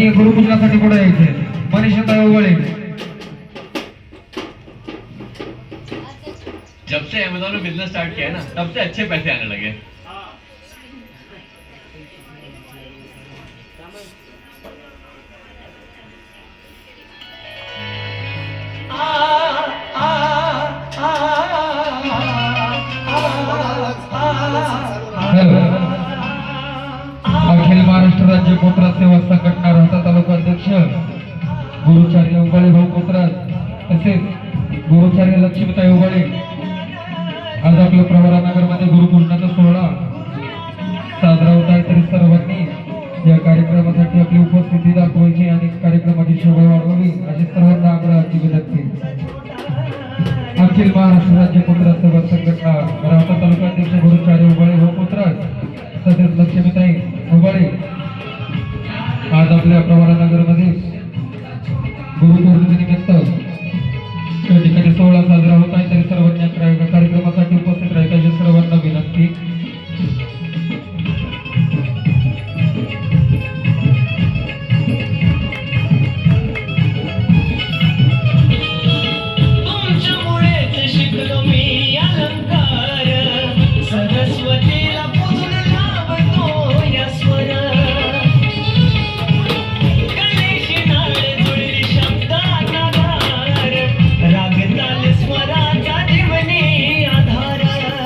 त्यांनी गुरुपूजनासाठी पुढे यायचे मनीषा उगळे जब से अमेजोन में बिजनेस स्टार्ट किया है ना? तब से अच्छे पैसे आने लगे. महाराष्ट्र राज्य कोत्रात सेवा संघटना राहता तालुका अध्यक्ष गुरुचार्य उगाळे भाऊ कोत्रात तसेच गुरुचार्य लक्ष्मीताई उगाळे आज आपल्या प्रवरा नगरमध्ये सोहळा साजरा होत आहे. तरी सर्वांनी या कार्यक्रमासाठी आपली उपस्थिती दाखवायची आणि कार्यक्रमाची शोभा वाढवावी अशी सर्वांना आग्रहाची विनंती अखिल महाराष्ट्र राज्य पुत्र आज आपल्या प्रवारा प्रवरानगरमध्ये गुरुपौर्णिमेनिमित्त या ठिकाणी सोहळा साजरा होत आहे. तरी सर्वांनी कार्यक्रमासाठी